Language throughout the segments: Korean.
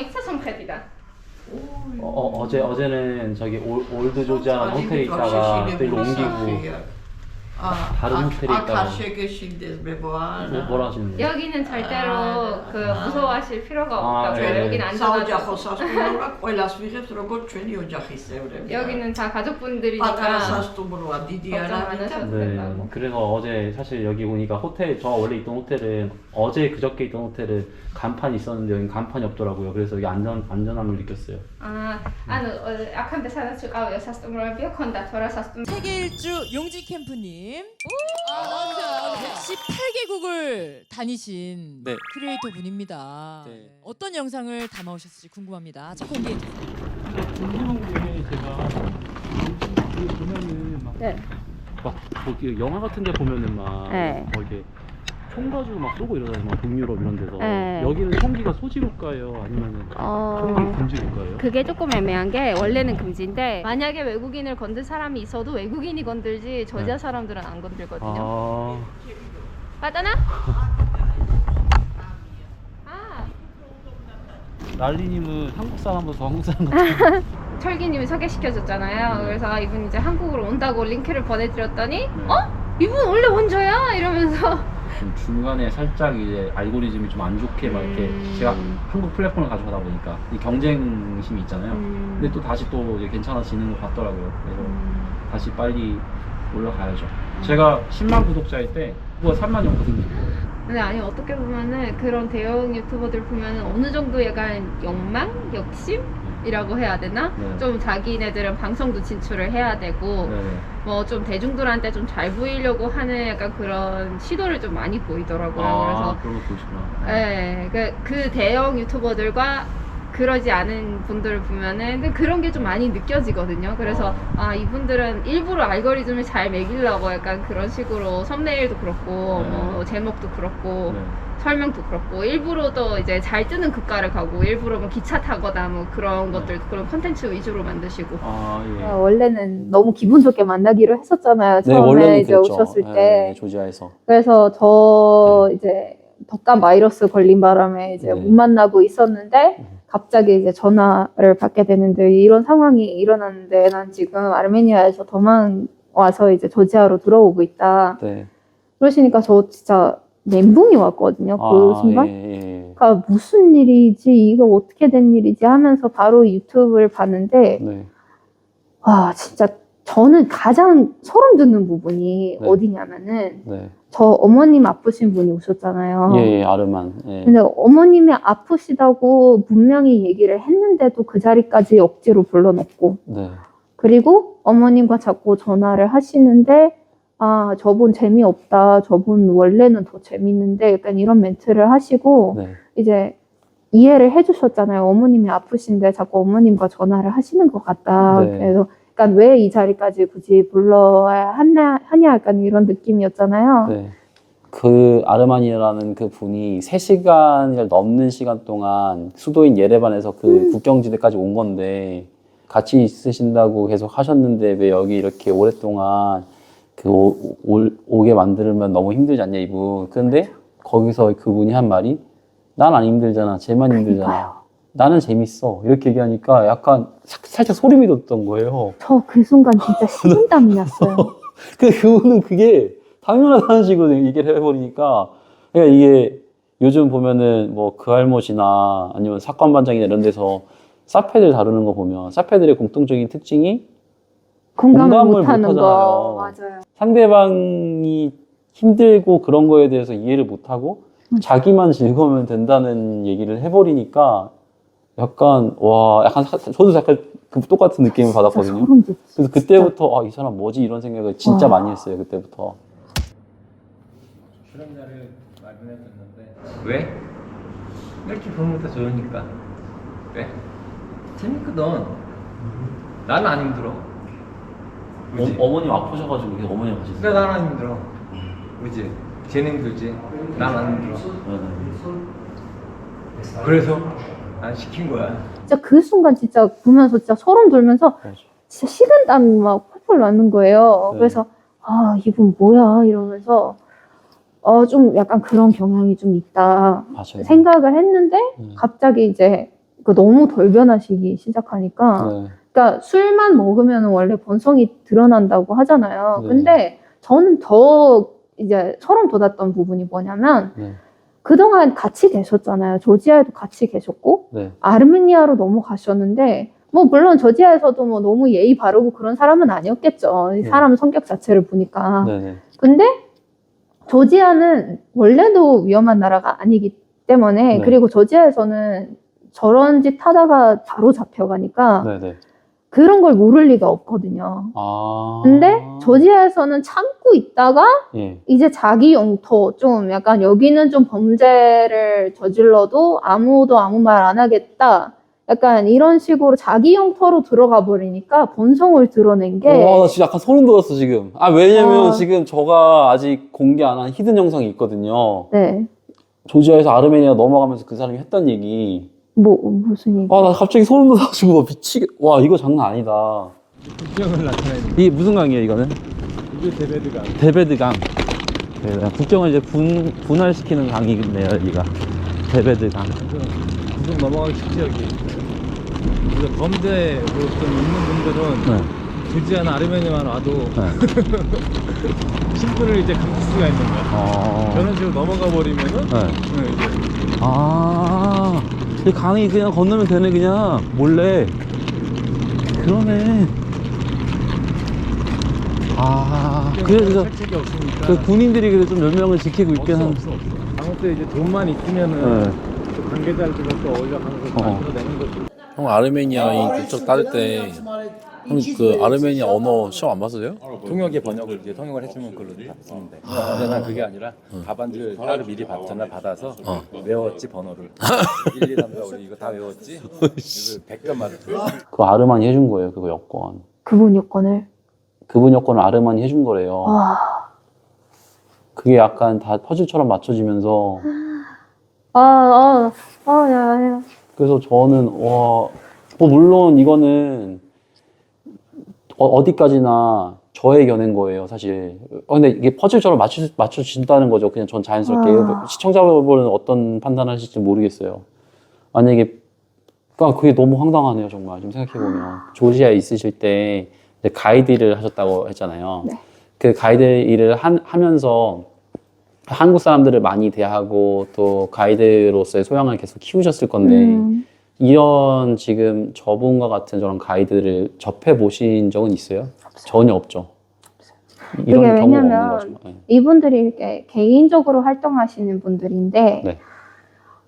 isso som khedida. 어, 어, 어제 어제는 저기 올, 올드 조지아라는 호텔에 있다가 또 일로 옮기고 다른 호텔에 있다가. 아카시에게신데 메보아. 뭐, 뭐라 하시는 거예요? 여기는 절대로 아, 그 아. 무서워하실 필요가 아, 없다고요. 네. 여기는 사우디 안전하고. 아호사스피노라 ყველას ვიღებთ როგორც ჩვენი ოჯახის წევრები. 여기는 다 პატარა 가족분들이니까 სასტუმროა დიდი 걱정 안 არაბი და 하셔도 네, 된다고. 그래서 어제 사실 여기 오니까 호텔 저 원래 있던 호텔은 어제 그저께 있던 호텔은 간판이 있었는데 여기 간판이 없더라고요. 그래서 여기 안전 안전함을 느꼈어요. 아, ანუ აქამდე სადაც ვიყავი სასტუმროები ჰქონდა თორა სასტუმრო 세계 일주 용지 캠프님. 아, 맞아요. 118개국을 다니신 네. 큐레이터 분입니다. 네. 어떤 영상을 담아오셨을지 궁금합니다. 자, 공개해 주세요. 게 제가 보면은 막, 네. 막 거기 영화 같은 데 보면은 막 네. 뭐 이렇게 총 가지고 막 쏘고 이러잖아요. 막 북유럽 이런 데서 네. 여기는 총기가 소지로일까요? 아니면은 총기 어, 금지로일까요? 그게 조금 애매한 게 원래는 금지인데 만약에 외국인을 건들 사람이 있어도 외국인이 건들지 저지아 네. 사람들은 안 건들거든요. 아, 빠다나? 아, 한국 사람보다 더 한국 사람 같아요. 철기님이 소개시켜줬잖아요. 네. 그래서 이분 이제 한국으로 온다고 링크를 보내드렸더니 네. 어? 이분 원래 원조야? 이러면서 좀 중간에 살짝 이제 알고리즘이 좀 안 좋게 막 이렇게 음. 제가 한국 플랫폼을 가져가다 보니까 이 경쟁심이 있잖아요. 음. 근데 또 다시 또 이제 괜찮아지는 것 같더라고요. 그래서 음. 다시 빨리 올라가야죠. 제가 10만 구독자일 때 그거 3만이었거든요. 근데 아니 어떻게 보면은 그런 대형 유튜버들 보면은 어느 정도 약간 욕망, 욕심 이라고 해야 되나? 네. 좀 자기네들은 방송도 진출을 해야 되고 네. 뭐 좀 대중들한테 좀 잘 보이려고 하는 약간 그런 시도를 좀 많이 보이더라고요. 아, 그런 거 보시구나. 그래서 네, 그, 그 대형 유튜버들과 그러지 않은 분들을 보면은 근데 그런 게 좀 많이 느껴지거든요. 그래서 아 이분들은 일부러 알고리즘을 잘 매기려고 약간 그런 식으로 썸네일도 그렇고 네. 뭐 제목도 그렇고 네. 설명도 그렇고 일부러 또 이제 잘 뜨는 국가를 가고 일부러 뭐 기차 타거나 뭐 그런 네. 것들 그런 컨텐츠 위주로 만드시고 아, 예. 어, 원래는 너무 기분 좋게 만나기로 했었잖아요. 네, 처음에 원래는 이제 그랬죠. 오셨을 네, 때. 조지아에서. 그래서 저 이제 덕감 바이러스 걸린 바람에 이제 네. 못 만나고 있었는데 갑자기 이제 전화를 받게 되는데 이런 상황이 일어났는데 난 지금 아르메니아에서 도망 와서 이제 조지아로 들어오고 있다. 네. 그러시니까 저 진짜 멘붕이 왔거든요. 그 아, 순간. 예, 예. 그러니까 무슨 일이지 이게 어떻게 된 일이지 하면서 바로 유튜브를 봤는데 네. 와 진짜 저는 가장 소름 돋는 부분이 네. 어디냐면은 네. 저 어머님 아프신 분이 오셨잖아요. 예, 예, 아르만. 예. 근데 어머님이 아프시다고 분명히 얘기를 했는데도 그 자리까지 억지로 불러놓고 네. 그리고 어머님과 자꾸 전화를 하시는데 아 저분 재미없다 저분 원래는 더 재밌는데 약간 이런 멘트를 하시고 네. 이제 이해를 해주셨잖아요 어머님이 아프신데 자꾸 어머님과 전화를 하시는 것 같다 네. 그래서 약간 왜이 자리까지 굳이 불러야 하냐, 하냐 약간 이런 느낌이었잖아요 네. 그 아르만이라는 그 분이 3시간을 넘는 시간 동안 수도인 예레반에서 그 국경지대까지 온 건데 같이 있으신다고 계속 하셨는데 왜 여기 이렇게 오랫동안 그 오, 올- 오게 만들면 너무 힘들지 않냐 이분. 근데 거기서 그분이 한 말이 난 안 힘들잖아. 쟤만 힘들잖아. 나는 재밌어. 이렇게 얘기하니까 약간 사- 살짝 소름이 돋던 거예요. 저 그 순간 진짜 식은땀이 났어요 근데 그분은 그게 당연하다는 식으로 얘기를 해버리니까 그러니까 이게 요즘 보면은 뭐 그 할못이나 아니면 사건 반장이나 이런 데서 사패들 다루는 거 보면 사패들의 공통적인 특징이 공감을, 공감을 못하는 거 못하잖아요. 맞아요 상대방이 힘들고 그런 거에 대해서 이해를 못하고 자기만 즐거우면 된다는 얘기를 해버리니까 약간 와 약간 사- 저도 약간 그 똑같은 느낌을 진짜 받았거든요. 소름 돋 그래서 그때부터 아 이 사람 뭐지 이런 생각을 진짜 와. 많이 했어요 그때부터. 출연자를 마련해줬는데 왜? 이렇게 보니까 좋으니까 왜? 재밌거든 나는 안 힘들어 그지? 어, 머님 아프셔가지고 계속 어머님 가시어요 그래 나는 안 힘들어 그지? 힘들지 난 안 힘들어 그래서 난 시킨 거야 진짜 그 순간 진짜 보면서 진짜 소름 돋으면서 맞아. 진짜 식은땀이 막 펄펄 나는 거예요. 네. 그래서 아 이분 뭐야 이러면서 어 좀 약간 그런 경향이 좀 있다 맞아요. 생각을 했는데 음. 갑자기 이제 그 너무 돌변하시기 시작하니까 네. 그러니까 술만 먹으면 원래 본성이 드러난다고 하잖아요. 네. 근데 저는 더 이제 소름 돋았던 부분이 뭐냐면 네. 그동안 같이 계셨잖아요. 조지아에도 같이 계셨고 네. 아르메니아로 넘어가셨는데 뭐 물론 조지아에서도 뭐 너무 예의 바르고 그런 사람은 아니었겠죠. 이 네. 사람 성격 자체를 보니까. 네. 네. 근데 조지아는 원래도 위험한 나라가 아니기 때문에 네. 그리고 조지아에서는 저런 짓 하다가 바로 잡혀가니까 네. 네. 그런 걸 모를 리가 없거든요. 아. 근데 조지아에서는 참고 있다가 예. 이제 자기 영토 좀 약간 여기는 좀 범죄를 저질러도 아무도 아무 말 안 하겠다. 약간 이런 식으로 자기 영토로 들어가 버리니까 본성을 드러낸 게 와, 나 진짜 약간 소름 돋았어, 지금. 아, 왜냐면 어. 지금 저가 아직 공개 안 한 히든 영상이 있거든요. 네. 조지아에서 아르메니아 넘어가면서 그 사람이 했던 얘기. 뭐 무슨 얘기? 아, 나 갑자기 소름 돋아가지고 미치겠, 와, 이거 장난 아니다. 국경을 나타내는 이게 무슨 강이에요, 이거는? 이게 데베드가 데베드 강. 네, 국경을 이제 분, 분할시키는 강이네요, 여기가. 데베드강. 국경 넘어가기 쉽지 여기. 그래서 범죄로 좀 있는 분들은 네. 조지아나 아르메니아만 와도 네. 신분을 이제 감출 수가 있는 거야. 어. 저런 식으로 넘어가 버리면은 네. 네, 이제 아, 이 강이 그냥 건너면 되네, 그냥. 몰래. 그러네. 아, 그래서 없으니까. 그 군인들이 그래도 좀몇 명을 지키고 있긴 없어 한. 없어 없어. 아무튼 이제 돈만 있으면은 네. 또 관계자들과 또 어울려 가면서 어. 만들어내는 거지. 형 아르메니아인 국적 따를 때, 형 그 아르메니아 언어 시험 안 봤어요? 통역의 번역을 이제 통역을 해주면 그걸로 다 쓰면 돼. 근데 난 그게 아니라 답안지를 따로 미리 받, 전날 받아서 외웠지 번호를. 1, 2, 3, 4, 우리 이거 다 외웠지? 그래서 100점 맞았어. 그거 아르만이 해준 거예요, 그거 여권. 그분 여건을 그분 여권을 아르만이 해준 거래요. 와, 그게 약간 다 퍼즐처럼 맞춰지면서 아, 아, 아, 야, 야. 그래서 저는 와, 뭐 물론 이거는 어, 어디까지나 저의 견해인 거예요, 사실. 어, 근데 이게 퍼즐처럼 맞춰 맞춰진다는 거죠. 그냥 전 자연스럽게 아. 시청자분은 어떤 판단하실지 모르겠어요. 만약에 그러니까 그게 너무 황당하네요, 정말. 좀 생각해 보면 조지아에 있으실 때 가이드 일을 하셨다고 했잖아요. 네. 그 가이드 일을 한- 하면서 한국 사람들을 많이 대하고 또 가이드로서의 소양을 계속 키우셨을 건데 음, 이런 지금 저분과 같은 저런 가이드를 접해 보신 적은 있어요? 전혀 없죠. 이런 그게 경우가 왜냐면 거죠. 네. 이분들이 이렇게 개인적으로 활동하시는 분들인데, 네.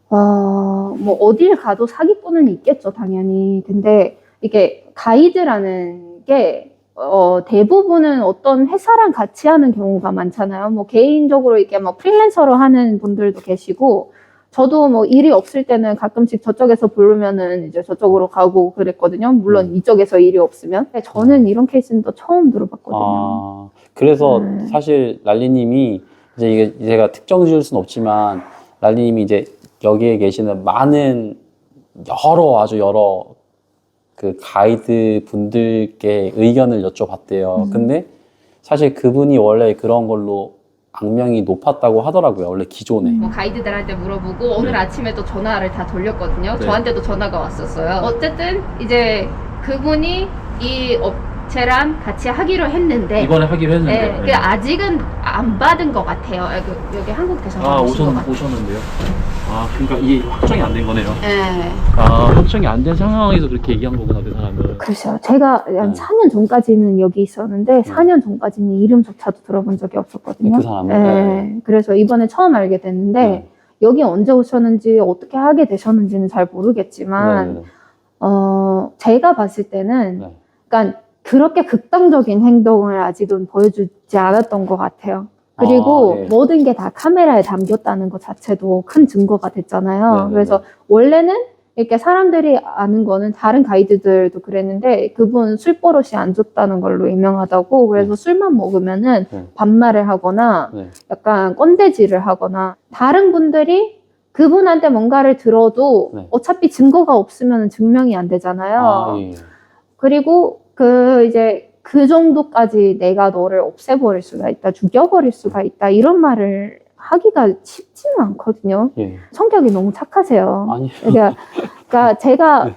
어, 뭐 어딜 가도 사기꾼은 있겠죠, 당연히. 근데 이게 가이드라는 게 어, 대부분은 어떤 회사랑 같이 하는 경우가 많잖아요. 뭐 개인적으로 이렇게 뭐 프리랜서로 하는 분들도 계시고, 저도 뭐 일이 없을 때는 가끔씩 저쪽에서 부르면은 이제 저쪽으로 가고 그랬거든요. 물론 음. 이쪽에서 일이 없으면. 근데 저는 이런 케이스는 또 처음 들어봤거든요. 아, 그래서 네. 사실 랄리님이 이제 이게 제가 특정 지을 수는 없지만 랄리님이 이제 여기에 계시는 많은 여러 아주 여러 그 가이드 분들께 의견을 여쭤봤대요. 음. 근데 사실 그분이 원래 그런 걸로 악명이 높았다고 하더라고요. 원래 기존에. 뭐 가이드들한테 물어보고 오늘 네. 아침에도 전화를 다 돌렸거든요. 네. 저한테도 전화가 왔었어요. 어쨌든 이제 그분이 이 업 체랑 같이 하기로 했는데 이번에 하기로 네, 했는데. 그 아직은 안 받은 것 같아요. 여기, 여기 한국 대사관 아, 오신 것 오셨, 같아요. 오셨는데요? 아, 그러니까 이게 확정이 안 된 거네요. 네. 아, 확정이 안 된 상황에서 그렇게 얘기한 거구나, 그 사람은. 글쎄요. 제가 한 네. 4년 전까지는 여기 있었는데 4년 전까지는 이름조차도 들어본 적이 없었거든요. 그 사람은? 네. 네. 그래서 이번에 처음 알게 됐는데 네. 여기 언제 오셨는지 어떻게 하게 되셨는지는 잘 모르겠지만 네, 네, 어, 제가 봤을 때는 네. 그러니까 그렇게 극단적인 행동을 아직은 보여주지 않았던 것 같아요. 그리고 아, 예. 모든 게 다 카메라에 담겼다는 것 자체도 큰 증거가 됐잖아요. 네네네. 그래서 원래는 이렇게 사람들이 아는 거는 다른 가이드들도 그랬는데 그분 술 버릇이 안 좋다는 걸로 유명하다고 그래서 술만 먹으면은 네. 반말을 하거나 네. 약간 꼰대질을 하거나 다른 분들이 그분한테 뭔가를 들어도 네. 어차피 증거가 없으면 증명이 안 되잖아요. 아, 예. 그리고 그 이제 그 정도까지 내가 너를 없애버릴 수가 있다, 죽여버릴 수가 있다 이런 말을 하기가 쉽지는 않거든요. 예. 성격이 너무 착하세요. 아니, 그러니까 그러니까 제가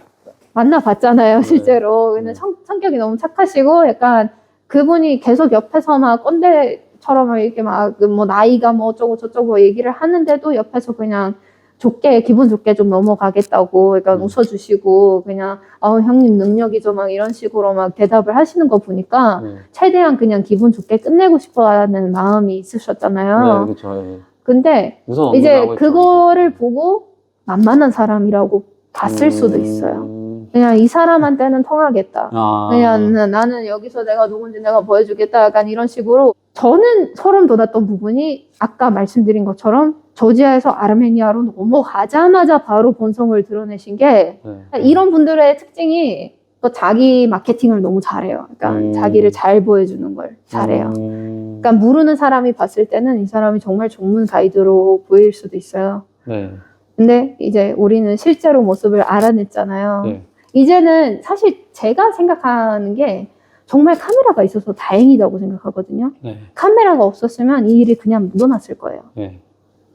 만나봤잖아요, 실제로. 근데 성, 성격이 너무 착하시고, 약간 그분이 계속 옆에서 막 꼰대처럼 막 이렇게 막 뭐 나이가 뭐 어쩌고 저쩌고 얘기를 하는데도 옆에서 그냥 좋게, 기분 좋게 좀 넘어가겠다고, 그러니까 음. 웃어주시고, 그냥, 어, 형님 능력이죠, 막 이런 식으로 막 대답을 하시는 거 보니까, 네. 최대한 그냥 기분 좋게 끝내고 싶어 하는 마음이 네, 있으셨잖아요. 그렇죠. 예. 근데 이제 있죠. 그거를 보고 만만한 사람이라고 봤을 수도 음. 있어요. 그냥 이 사람한테는 통하겠다. 아. 그냥 나- 나는 여기서 내가 누군지 내가 보여주겠다. 약간 이런 식으로 저는 소름 돋았던 부분이 아까 말씀드린 것처럼 조지아에서 아르메니아로 넘어가자마자 바로 본성을 드러내신 게 네. 이런 분들의 특징이 또 자기 마케팅을 너무 잘해요. 그러니까 음. 자기를 잘 보여주는 걸 잘해요. 음. 그러니까 모르는 사람이 봤을 때는 이 사람이 정말 전문 가이드로 보일 수도 있어요. 네. 근데 이제 우리는 실제로 모습을 알아냈잖아요. 네. 이제는 사실 제가 생각하는 게 정말 카메라가 있어서 다행이라고 생각하거든요. 네. 카메라가 없었으면 이 일이 그냥 묻어났을 거예요. 네.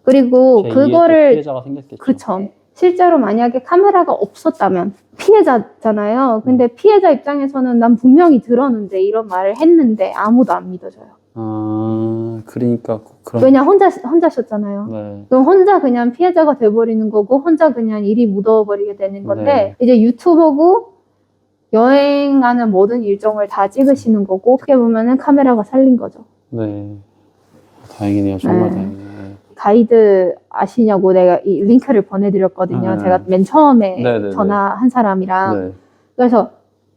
그리고 제2의 또 그거를 피해자가 생겼겠죠. 그쵸. 실제로 만약에 카메라가 없었다면 피해자잖아요. 근데 피해자 입장에서는 난 분명히 들었는데 이런 말을 했는데 아무도 안 믿어줘요. 아, 그러니까 그런. 왜냐 혼자 혼자셨잖아요. 네. 그럼 혼자 그냥 피해자가 돼버리는 거고 혼자 그냥 일이 묻어버리게 되는 건데 네. 이제 유튜버고 여행하는 모든 일정을 다 찍으시는 거고 어떻게 보면은 카메라가 살린 거죠. 네. 다행이네요. 정말 네. 다행이네요. 가이드 아시냐고 내가 이 링크를 보내드렸거든요. 네. 제가 맨 처음에 네, 네, 네. 전화한 사람이랑 네. 그래서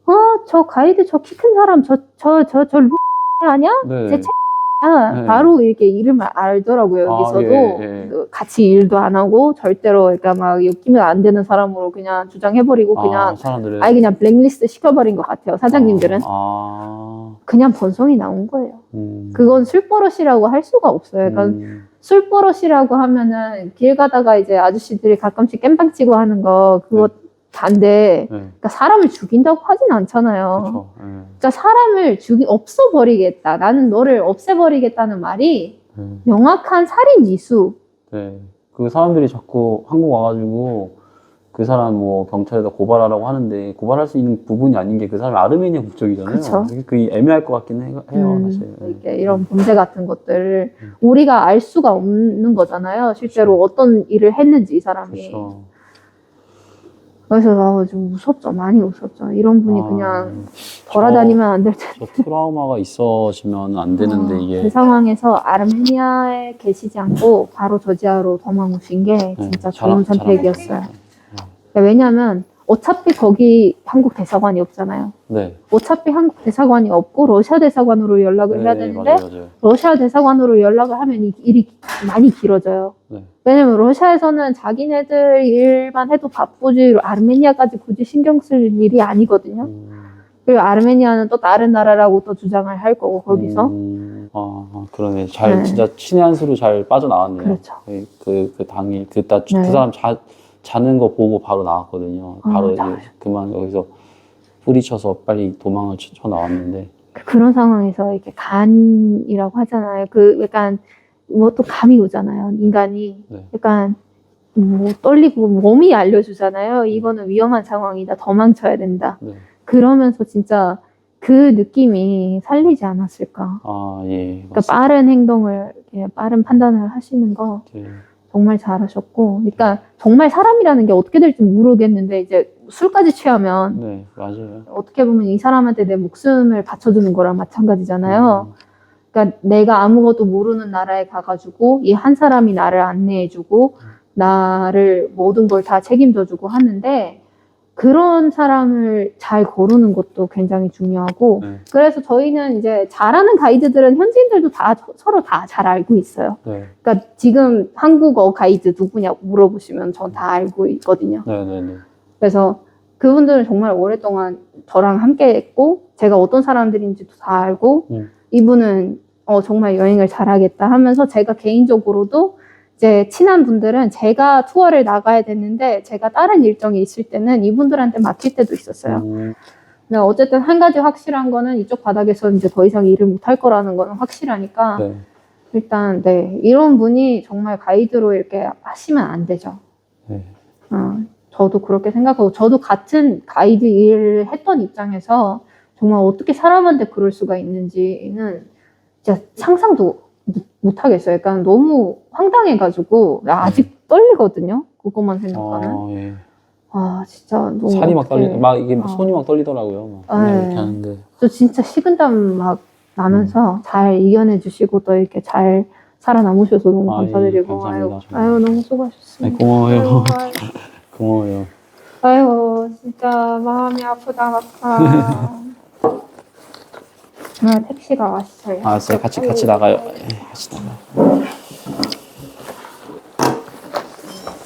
어 저 가이드 저 키 큰 사람 저 저 저 저 아니야? 네. 제 아, 네. 바로 이렇게 이름을 알더라고요. 아, 여기서도 예, 예. 그 같이 일도 안 하고 절대로 그러니까 막 엮이면 안 되는 사람으로 그냥 주장해버리고 아, 그냥 사람들은. 아예 그냥 블랙리스트 시켜버린 것 같아요. 사장님들은 아, 그냥 번성이 나온 거예요. 음. 그건 술버릇이라고 할 수가 없어요. 그러니까 음. 술버릇이라고 하면은 길 가다가 이제 아저씨들이 가끔씩 깸방 치고 하는 거 그거 단데 네. 그러니까 사람을 죽인다고 하진 않잖아요. 그렇죠. 네. 그러니까 사람을 죽이 없애버리겠다. 나는 너를 없애버리겠다는 말이 네. 명확한 살인 이수. 네. 그 사람들이 자꾸 한국 와가지고 그 사람 뭐 경찰에다 고발하라고 하는데 고발할 수 있는 부분이 아닌 게 그 사람이 아르메니아 국적이잖아요. 그쵸. 그게 그게 애매할 것 같긴 해, 요 음, 사실. 네. 이렇게 이런 범죄 같은 것들을 음. 우리가 알 수가 없는 거잖아요. 실제로 어떤 일을 했는지 이 사람이. 그렇죠. 그래서 아, 좀 무섭죠. 많이 무섭죠. 이런 분이 아, 그냥 돌아다니면 안 될 텐데. 저 트라우마가 있어지면 안 되는데 아, 이게 그 상황에서 아르메니아에 계시지 않고 바로 조지아로 도망오신 게 진짜 네, 좋은 잘하- 선택이었어요. 잘하- 왜냐면 어차피 거기 한국 대사관이 없잖아요. 네. 어차피 한국 대사관이 없고 러시아 대사관으로 연락을 해야 되는데 네, 맞아요, 맞아요. 러시아 대사관으로 연락을 하면 이 일이 많이 길어져요. 네. 왜냐면 러시아에서는 자기네들 일만 해도 바쁘지 아르메니아까지 굳이 신경 쓸 일이 아니거든요. 음, 그리고 아르메니아는 또 다른 나라라고 또 주장을 할 거고 거기서 음, 아, 아, 그러네. 잘 네. 진짜 신의 한 수로 잘 빠져나왔네요. 그렇죠. 그, 그, 그 당일 네. 그 사람 자, 자는 거 보고 바로 나왔거든요. 아, 바로 이제 나와요. 그만 여기서 뿌리쳐서 빨리 도망을 쳐, 쳐 나왔는데. 그- 그런 상황에서 이렇게 간이라고 하잖아요. 그 약간 뭐 또 감이 오잖아요. 인간이 네. 약간 뭐 떨리고 몸이 알려주잖아요. 이거는 위험한 상황이다. 도망쳐야 된다. 네. 그러면서 진짜 그 느낌이 살리지 않았을까. 아 예. 그러니까 맞습니다. 빠른 행동을 이렇게 빠른 판단을 하시는 거 네. 정말 잘하셨고, 그러니까 정말 사람이라는 게 어떻게 될지 모르겠는데 이제 술까지 취하면 네 맞아요. 어떻게 보면 이 사람한테 내 목숨을 바쳐주는 거랑 마찬가지잖아요. 음, 그러니까 내가 아무것도 모르는 나라에 가가지고 이 한 사람이 나를 안내해주고 나를 모든 걸 다 책임져주고 하는데 그런 사람을 잘 고르는 것도 굉장히 중요하고 네. 그래서 저희는 이제 잘하는 가이드들은 현지인들도 다 저- 서로 다 잘 알고 있어요. 네. 그러니까 지금 한국어 가이드 누구냐고 물어보시면 전 다 알고 있거든요. 네 네 네. 그래서 그분들은 정말 오랫동안 저랑 함께 했고, 제가 어떤 사람들인지도 다 알고, 음. 이분은 어, 정말 여행을 잘하겠다 하면서 제가 개인적으로도 이제 친한 분들은 제가 투어를 나가야 됐는데, 제가 다른 일정이 있을 때는 이분들한테 맡길 때도 있었어요. 음, 근데 어쨌든 한 가지 확실한 거는 이쪽 바닥에서 이제 더 이상 일을 못 할 거라는 거는 확실하니까, 네. 일단, 네. 이런 분이 정말 가이드로 이렇게 하시면 안 되죠. 네. 어, 저도 그렇게 생각하고 저도 같은 가이드 일을 했던 입장에서 정말 어떻게 사람한테 그럴 수가 있는지는 진짜 상상도 못- 못 하겠어요. 약간 너무 황당해가지고 나 아직 떨리거든요. 그것만 생각하면 어, 예. 아 진짜 너무 살이 막 어떡해. 떨리, 막 이게 어. 손이 막 떨리더라고요. 막 네. 이렇게 하는데. 저 진짜 식은땀 막 나면서 잘 이겨내 주시고 또 이렇게 잘 살아남으셔서 너무 아, 예, 감사드리고 감사합니다, 아유. 아유 너무 네, 수고하셨습니다. 고마워요. 아유, 고마워요. 아유 진짜 마음이 아프다 아파. 아 택시가 왔어요. 알았어요. 같이 같이 나가요. 예, 같이 나가요.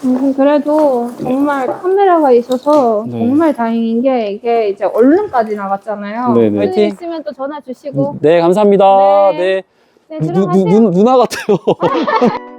음, 그래도 정말 카메라가 있어서 네. 정말 다행인 게 이게 이제 언론까지 나갔잖아요. 네 네. 무슨 일 화이팅! 있으면 또 전화 주시고. 네, 감사합니다. 네. 네. 네, 누, 누, 들어가세요. 누, 누나 같아요.